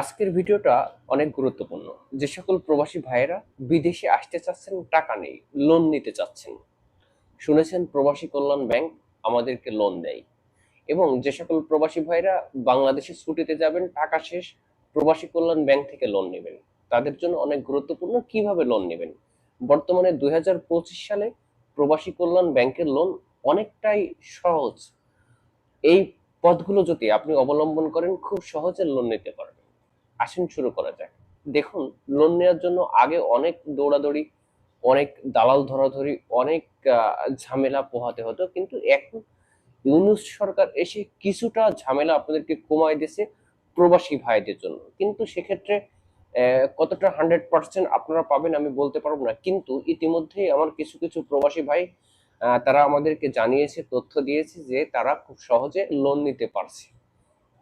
আজকের ভিডিওটা অনেক গুরুত্বপূর্ণ। যে সকল প্রবাসী ভাইয়েরা বিদেশে আসতে চাচ্ছেন টাকা নেই লোন নিতে চাচ্ছেন। শুনেছেন প্রবাসী কল্যাণ ব্যাংক আমাদেরকে লোন দেয় এবং যে সকল প্রবাসী ভাইরা বাংলাদেশে ছুটিতে যাবেন, টাকা শেষ, প্রবাসী কল্যাণ ব্যাংক থেকে লোন নেবেন। তাদের জন্য অনেক গুরুত্বপূর্ণ কীভাবে লোন নেবেন? বর্তমানে দুই হাজার পঁচিশ সালে প্রবাসী কল্যাণ ব্যাংকের লোন অনেকটাই সহজ। এই পথগুলো যদি আপনি অবলম্বন করেন, খুব সহজে লোন নিতে পারবেন। আসেন শুরু করা যাক। দেখুন লোন নেওয়ার জন্য আগে অনেক দৌড়াদৌড়ি, অনেক দালাল ধরাধরি, অনেক ঝামেলা পোহাতে হতো। কিন্তু এখন ইউনুস সরকার এসে কিছুটা ঝামেলা আপনাদেরকে কমায় দিয়েছে প্রবাসী ভাইদের জন্য। কিন্তু সেক্ষেত্রে কতটা হান্ড্রেড পার্সেন্ট আপনারা পাবেন আমি বলতে পারব না। কিন্তু ইতিমধ্যেই আমার কিছু কিছু প্রবাসী ভাই তারা আমাদেরকে জানিয়েছে, তথ্য দিয়েছে যে তারা খুব সহজে লোন নিতে পারছে।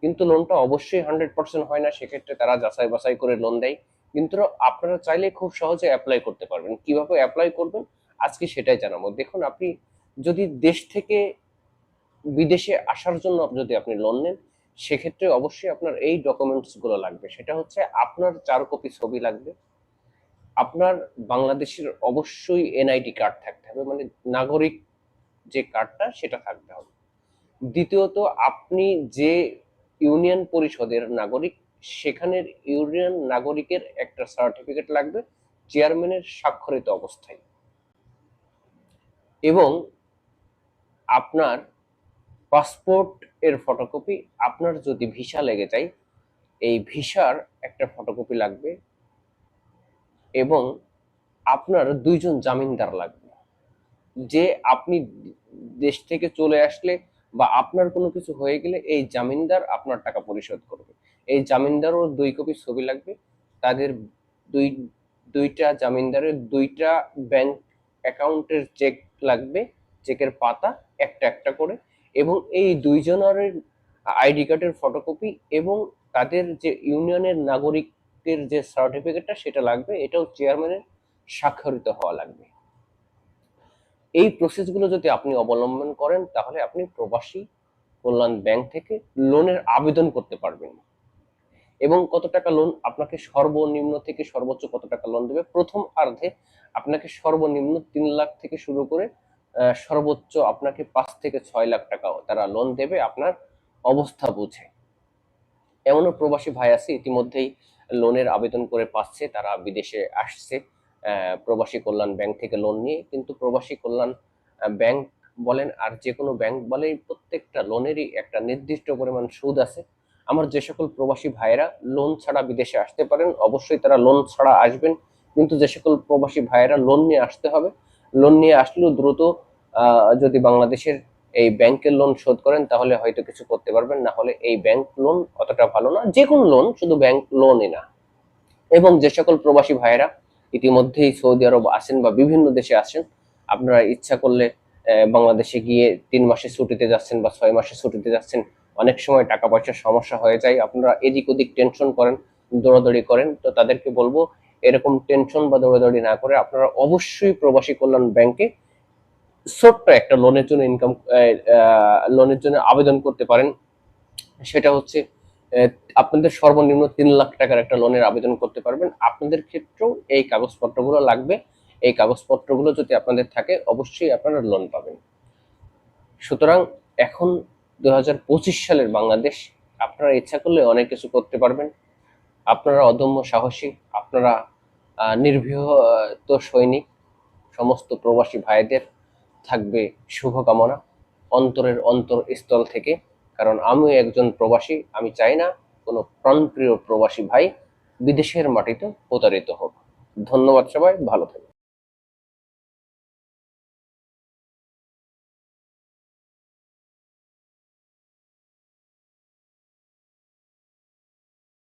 কিন্তু লোনটা অবশ্যই হান্ড্রেড পার্সেন্ট হয় না, সেক্ষেত্রে তারা যাচাই বাছাই করে লোন দেয়। কিন্তু আপনারা চাইলে খুব সহজে অ্যাপ্লাই করতে পারবেন। কীভাবে অ্যাপ্লাই করবেন? আজকে সেটাই জানাব। দেখুন, আপনি যদি দেশ থেকে বিদেশে আসার জন্য যদি আপনি লোন নেন, সেক্ষেত্রে অবশ্যই আপনার এই ডকুমেন্টসগুলো লাগবে। সেটা হচ্ছে আপনার চার কপি ছবি লাগবে। আপনার বাংলাদেশের অবশ্যই এনআইডি কার্ড থাকতে হবে। মানে নাগরিক যে কার্ডটা সেটা থাকতে হবে। দ্বিতীয়ত, আপনি যে ইউনিয়ন পরিষদের নাগরিক, সেখানের ইউনিয়ন নাগরিকের একটা সার্টিফিকেট লাগবে চেয়ারম্যানের স্বাক্ষরিত অবস্থায়। এবং আপনার পাসপোর্ট এর ফটোকপি আপনার যদি ভিসা লেগে যায়, এই ভিসার একটা ফটোকপি লাগবে এবং আপনার দুইজন জামিনদার লাগবে। যে আপনি দেশ থেকে চলে আসলে বা আপনার কোনো কিছু হয়ে গেলে এই জামিনদার আপনার টাকা পরিশোধ করবে। এই জামিনদারও দুই কপি ছবি লাগবে। তাদের দুই, দুইটা জামিনদারের দুইটা ব্যাংক অ্যাকাউন্টের চেক লাগবে, চেকের পাতা একটা একটা করে এবং এই দুইজনের আইডি কার্ডের ফটোকপি এবং তাদের যে ইউনিয়নের নাগরিকের যে সার্টিফিকেটটা সেটা লাগবে, এটাও চেয়ারম্যানের স্বাক্ষরিত হওয়া লাগবে। এই প্রসেসগুলো যদি আপনি অবলম্বন করেন, তাহলে আপনি প্রবাসী কল্যাণ ব্যাংক থেকে লোনের আবেদন করতে পারবেন। এবং কত টাকা লোন আপনাকে সর্বনিম্ন থেকে সর্বোচ্চ কত টাকা লোন দেবে? প্রথম অর্ধে আপনাকে সর্বনিম্ন তিন লাখ থেকে শুরু করে সর্বোচ্চ আপনাকে পাঁচ থেকে ছয় লাখ টাকা তারা লোন দেবে আপনার অবস্থা বুঝে। এমনও প্রবাসী ভাই আছে, ইতিমধ্যেই লোনের আবেদন করে পাচ্ছে, তারা বিদেশে আসছে। প্রবাসী কল্যাণ ব্যাংক থেকে লোন নিয়ে। কিন্তু প্রবাসী কল্যাণ ব্যাংক বলেন আর যে কোনো ব্যাংক বলে প্রত্যেকটা লোনেরই একটা নির্দিষ্ট পরিমাণ সুদ আছে। আমার যে সকল প্রবাসী ভাইয়েরা লোন ছাড়া বিদেশে আসতে পারেন, অবশ্যই তারা লোন ছাড়া আসবেন। কিন্তু যে সকল প্রবাসী ভাইয়েরা লোন নিয়ে আসতে হবে লোন নিয়ে আসলেও দ্রুত যদি বাংলাদেশের এই ব্যাংকের লোন শোধ করেন, তাহলে হয়তো কিছু করতে পারবেন। না হলে এই ব্যাংক লোন অতটা ভালো না। যে কোনো লোন শুধু ব্যাংক লোনই না। এবং যে সকল প্রবাসী ভাইয়েরা ইতিমধ্যেই সৌদি আরব আসেন বা বিভিন্ন দেশে আসেন। আপনারা ইচ্ছা করলে বাংলাদেশে গিয়ে তিন মাসে ছুটিতে যাচ্ছেন বা ছয় মাসে ছুটিতে যাচ্ছেন, অনেক সময় টাকা পয়সার সমস্যা হয়ে যায়। আপনারা এদিক ওদিক টেনশন করেন, দৌড়াদৌড়ি করেন। তো তাদেরকে বলব, এরকম টেনশন বা দৌড়াদৌড়ি না করে আপনারা অবশ্যই প্রবাসী কল্যাণ ব্যাংকে ছোট্ট একটা লোনের জন্য ইনকাম লোনের জন্য আবেদন করতে পারেন। সেটা হচ্ছে আপনাদের সর্বনিম্ন তিন লাখ টাকার একটা লোনের আবেদন করতে পারবেন। আপনাদের ক্ষেত্রেও এই কাগজপত্রগুলো লাগবে। এই কাগজপত্রগুলো যদি আপনাদের থাকে অবশ্যই আপনারা লোন পাবেন। সুতরাং এখন দু হাজার পঁচিশ সালের বাংলাদেশ আপনারা ইচ্ছা করলে অনেক কিছু করতে পারবেন। আপনারা অদম্য সাহসী আপনারা আহ, নির্ভীত সৈনিক সমস্ত প্রবাসী ভাইদের থাকবে শুভকামনা। অন্তরের অন্তর স্থল থেকে কারণ আমি একজন প্রবাসী, আমি চাই না কোনো প্রাণপ্রিয় প্রবাসী ভাই বিদেশের মাটিতে প্রতারিত হোক। ধন্যবাদ সবাই, ভালো থাকবেন।